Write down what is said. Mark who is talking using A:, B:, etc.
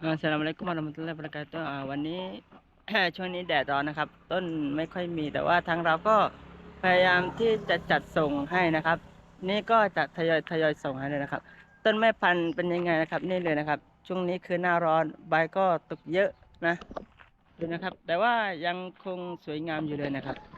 A: อ่าสลามอะลักุมาเราะมต้นแรกปบระกาตัวอ่าวันนี้ช่วงนี้แดดร้อนนะครับ ต้นไม่ค่อยมีแต่ว่าทางเราก็พยายามที่จะจัดส่งให้นะครับ นี่ก็จะทยอยทยอยส่งให้เลยนะครับ ต้นแม่พันธุ์เป็นยังไงนะครับ นี่เลยนะครับ ช่วงนี้คือหน้าร้อนใบก็ตกเยอะนะดูนะครับ แต่ว่ายังคงสวยงามอยู่เลยนะครับ